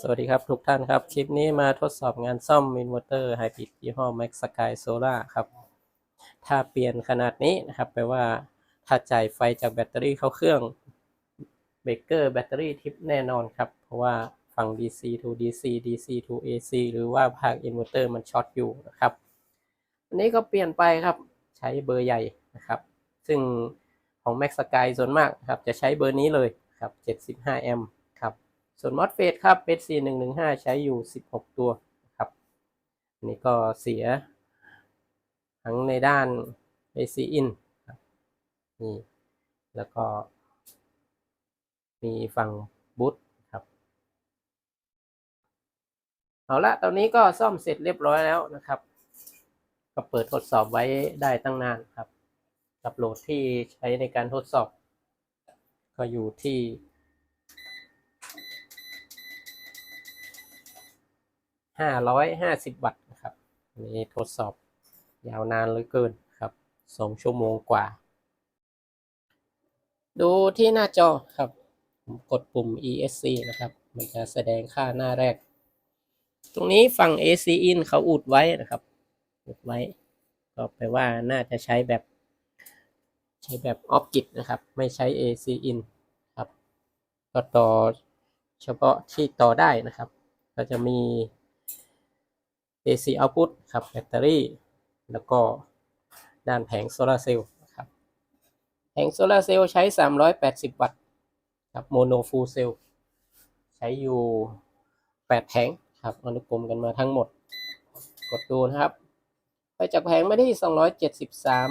สวัสดีครับทุกท่านครับ คลิปนี้มาทดสอบงานซ่อมอินเวอร์เตอร์ไฮบริดยี่ห้อ Max Sky Solar ครับ ถ้าเปลี่ยนขนาดนี้นะครับแปลว่าถ้าจ่ายไฟจากแบตเตอรี่เข้าเครื่องเบรกเกอร์แบตเตอรี่ทิปแน่นอนครับ เพราะว่าฝั่ง DC to DC DC to AC หรือว่าภาคอินเวอร์เตอร์มันช็อตอยู่นะครับ อันนี้ก็เปลี่ยนไปครับใช้เบอร์ใหญ่นะครับ ซึ่งของ Max Sky ส่วนมากครับจะใช้เบอร์นี้เลยครับ 75 แอมป์ ครับส่วน MOSFET ครับ SC 1 1 5ใช้อยู่16ตัวครับอันนี้ก็เสียทั้งในด้าน AC in ครับนี่แล้วก็ มีฝั่งบูตครับ เอาละตอนนี้ก็ซ่อมเสร็จเรียบร้อยแล้วนะครับ ก็เปิดทดสอบไว้ได้ตั้งนานครับกับโหลดที่ใช้ในการทดสอบ ก็อยู่ที่ ห้าร้อยห้าสิบวัตต์นะครับอันนี้ทดสอบยาวนานเหลือเกินครับสองชั่วโมงกว่า ดูที่หน้าจอครับ ผมกดปุ่ม ESC นะครับ มันจะแสดงค่าหน้าแรก ตรงนี้ฝั่ง AC in เขาอุดไว้นะครับ อุดไว้ ก็แปลว่าน่าจะใช้แบบ ใช้แบบออฟกิดนะครับ ไม่ใช้ AC in ครับ ก็ต่อเฉพาะที่ต่อได้นะครับ ก็จะมี AC output ครับแบตเตอรี่ แล้วก็ด้านแผงโซลาร์เซลล์ครับแผงโซลาร์เซลล์ใช้ 380 วัตต์ครับโมโนฟูลเซลล์ใช้อยู่ 8 แผงครับอนุกรมกันมาทั้งหมด กดดูนะครับ ไปจากแผงมาที่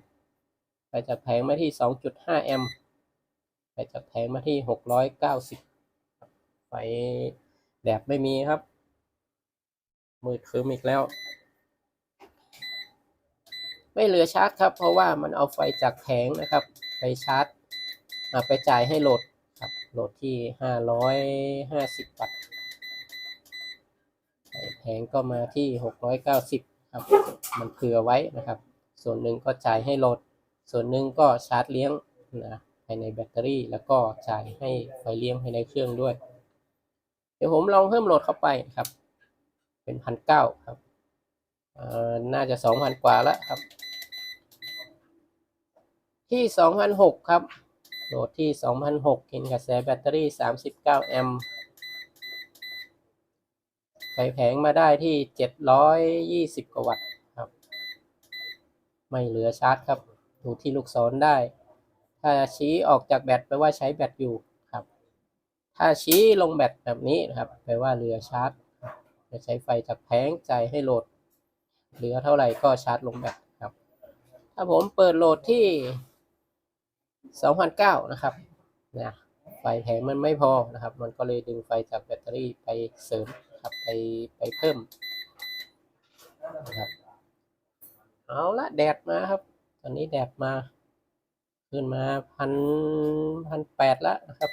273 ไปจากแผงมาที่ 2.5 แอมป์ไปจากแผงมาที่ 690 ไฟแดดไม่มีครับ มืดครึ้มอีกแล้ว ไม่เหลือชาร์จครับ เพราะว่ามันเอาไฟจากแผงนะครับ ไปชาร์จอ่าไปจ่ายให้โหลดครับโหลดที่ 550วัตต์ใส่แผงก็มาที่ 690 ครับ มันเผื่อไว้นะครับ ส่วนหนึ่งก็จ่ายให้โหลด ส่วนหนึ่งก็ชาร์จเลี้ยงนะภายในแบตเตอรี่ แล้วก็จ่ายให้ไฟเลี้ยงภายในเครื่องด้วย เดี๋ยวผมลองเพิ่มโหลดเข้าไปครับ เป็นพันเก้าครับน่าจะสองพันกว่าแล้วครับ ที่สองพันหกครับโหลดที่สองพันหกกินกระแสแบตเตอรี่สามสิบเก้าแอมป์ไฟแผงมาได้ที่เจ็ดร้อยยี่สิบกว่าวัตต์ครับ ไม่เหลือชาร์จครับ ดูที่ลูกศรได้ ถ้าชี้ออกจากแบตแปลว่าใช้แบตอยู่ครับ ถ้าชี้ลงแบตแบบนี้นะครับแปลว่าเหลือชาร์จ จะใช้ไฟจากแผงจ่ายให้โหลด เหลือเท่าไหร่ก็ชาร์จลงแบตครับ ถ้าผมเปิดโหลดที่2009นะครับนะไฟแผงมันไม่พอนะครับ มันก็เลยดึงไฟจากแบตเตอรี่ไปเสริมครับไปไปเพิ่มนะครับเอาละแดดมาครับ ตอนนี้แดดมา ขึ้นมาพันพันแปดล้วนะครับ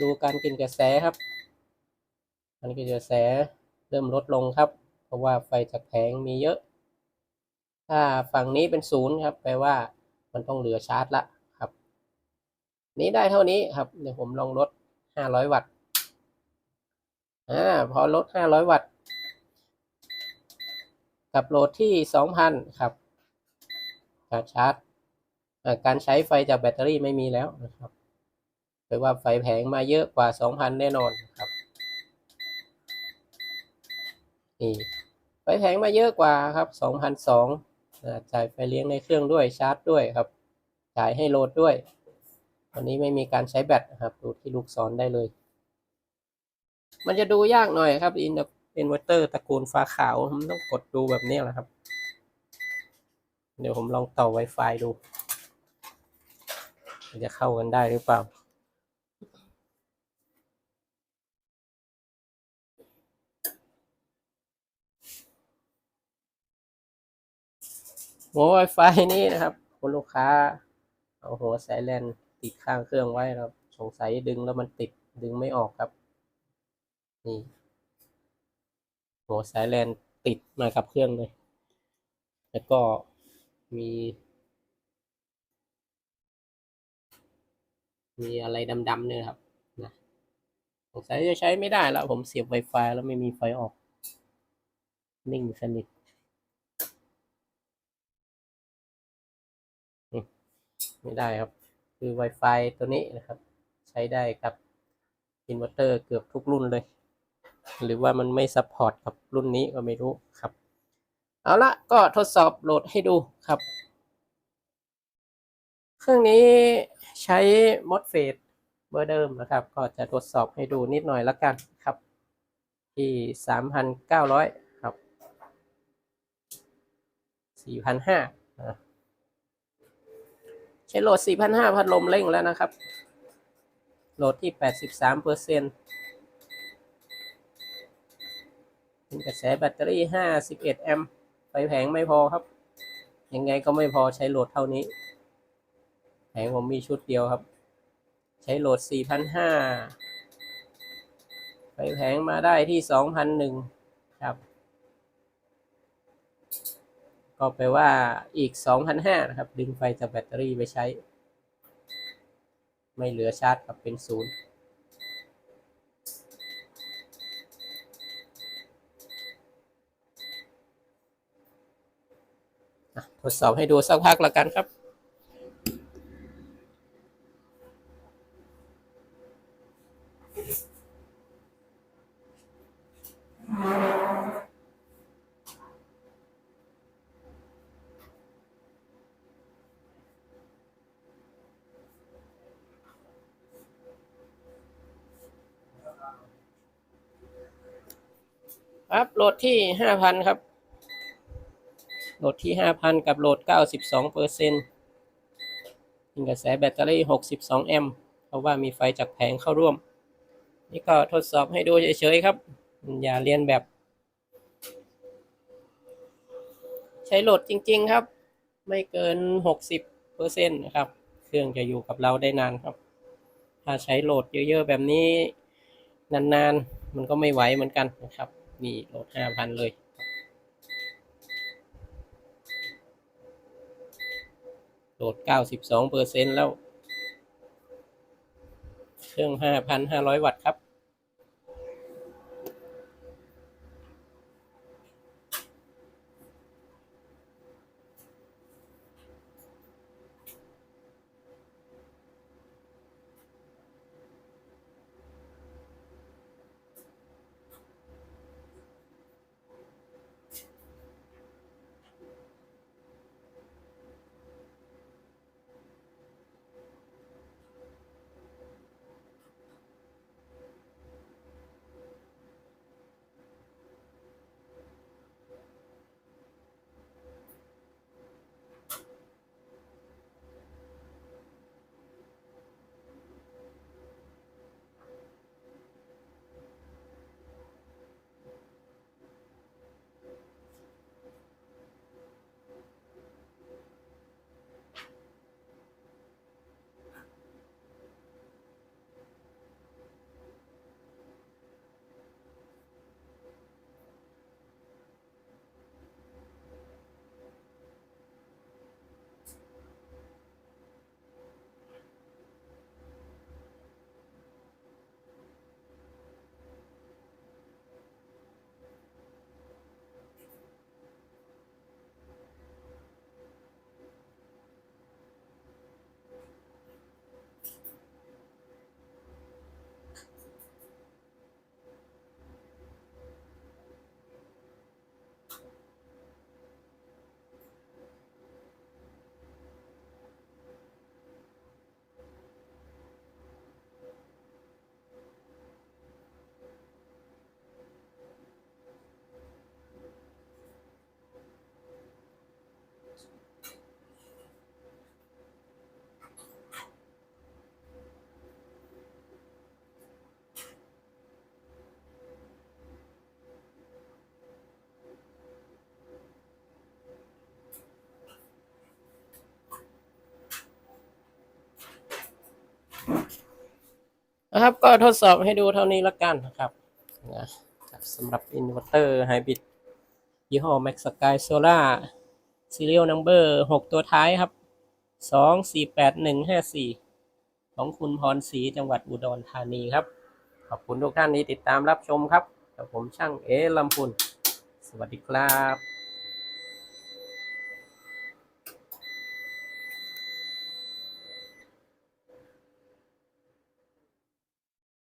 ดูการกินกระแสครับการกินกระแส เริ่มลดลงครับ เพราะว่าไฟจากแผงมีเยอะ ถ้าฝั่งนี้เป็นศูนย์ครับแปลว่ามันต้องเหลือชาร์จละครับ นี้ได้เท่านี้ครับเดี๋ยวผมลองลด 500 วัตต์อ่าพอลด 500 วัตต์กับโหลดที่ 2,000 ครับ การชาร์จการใช้ไฟจากแบตเตอรี่ไม่มีแล้วนะครับแปลว่าไฟแผงมาเยอะกว่า 2,000 แน่นอนครับ นี่ ไฟแผงมาเยอะกว่าครับ2,002จ่ายไฟเลี้ยงในเครื่องด้วยชาร์จด้วยครับ จ่ายให้โหลดด้วยวันนี้ไม่มีการใช้แบตนะครับดูที่ลูกศรได้เลย มันจะดูยากหน่อยครับอินอินเวอร์เตอร์ตระกูลฟ้าขาวผมต้องกดดูแบบนี้แหละครับ เดี๋ยวผมลองต่อ Wi-Fi ดู จะเข้ากันได้หรือเปล่า หัว Wi-Fi นี้นะครับคุณลูกค้า เอาหัวสายแลนติดข้างเครื่องไว้ครับ สงสัยดึงแล้วมันติดดึงไม่ออกครับ นี่ หัวสายแลนติดมากับเครื่องเลย แล้วก็มี มีอะไรดำๆเนี่ยครับนะสงสัยจะใช้ไม่ได้แล้ว ผมเสียบ Wi-Fi แล้วไม่มีไฟออก นิ่งสนิท ไม่ได้ครับ คือ Wi-Fi ตัวนี้นะครับ ใช้ได้กับอินเวอร์เตอร์เกือบทุกรุ่นเลย หรือว่ามันไม่ซัพพอร์ตกับรุ่นนี้ก็ไม่รู้ครับ เอาละก็ทดสอบโหลดให้ดูครับ เครื่องนี้ใช้ MOSFET เบอร์เดิมนะครับ ก็จะทดสอบให้ดูนิดหน่อยละกันครับ ที่ 3,900 ครับ 4,500นะ ใช้โหลด 4,500 พัดลมเร่งแล้วนะครับ โหลดที่ 83เปอร์เซ็นต์กระแสแบตเตอรี่ 51 แอมป์ไฟแผงไม่พอครับ ยังไงก็ไม่พอใช้โหลดเท่านี้ แผงผมมีชุดเดียวครับ ใช้โหลด 4,500 ไฟแผงมาได้ที่ 2,001 ครับ ก็แปลว่าอีก 2,500นะครับ ดึงไฟจากแบตเตอรี่ไปใช้ ไม่เหลือชาร์จกับเป็นศูนย์ทดสอบให้ดูสักพักล้วกันครับค รับโหลดที่ห้าพันครับ โหลดที่ห้าพันกับโหลดเก้าสิบสองเปอร์เซ็นต์ยังกระแสแบตเตอรี่หกสิบสองแอมป์เพราะว่ามีไฟจากแผงเข้าร่วม นี่ก็ทดสอบให้ดูเฉยๆครับ อย่าเรียนแบบ ใช้โหลดจริง ๆครับ ไม่เกินหกสิบเปอร์เซ็นต์นะครับ เครื่องจะอยู่กับเราได้นานครับ ถ้าใช้โหลดเยอะๆแบบนี้นานๆ มันก็ไม่ไหวเหมือนกันนะครับ นี่โหลดห้าพันเลย โหลดเก้าสิบสองเปอร์เซ็นแล้ว เครื่องห้าพันห้าร้อยวัตต์ครับ นะครับ ก็ทดสอบให้ดูเท่านี้ละกันนะครับนะครับสำหรับอินเวอร์เตอร์ไฮบริดยี่ห้อ Max Sky Solar Serial Number 6 ตัวท้ายครับ 2 4 8 1 5 4 ของคุณพรศรีจังหวัดอุดรธานีครับขขอบคุณทุกท่านที่ติดตามรับชมครับกับผมช่างเอลำพุน สวัสดีครับ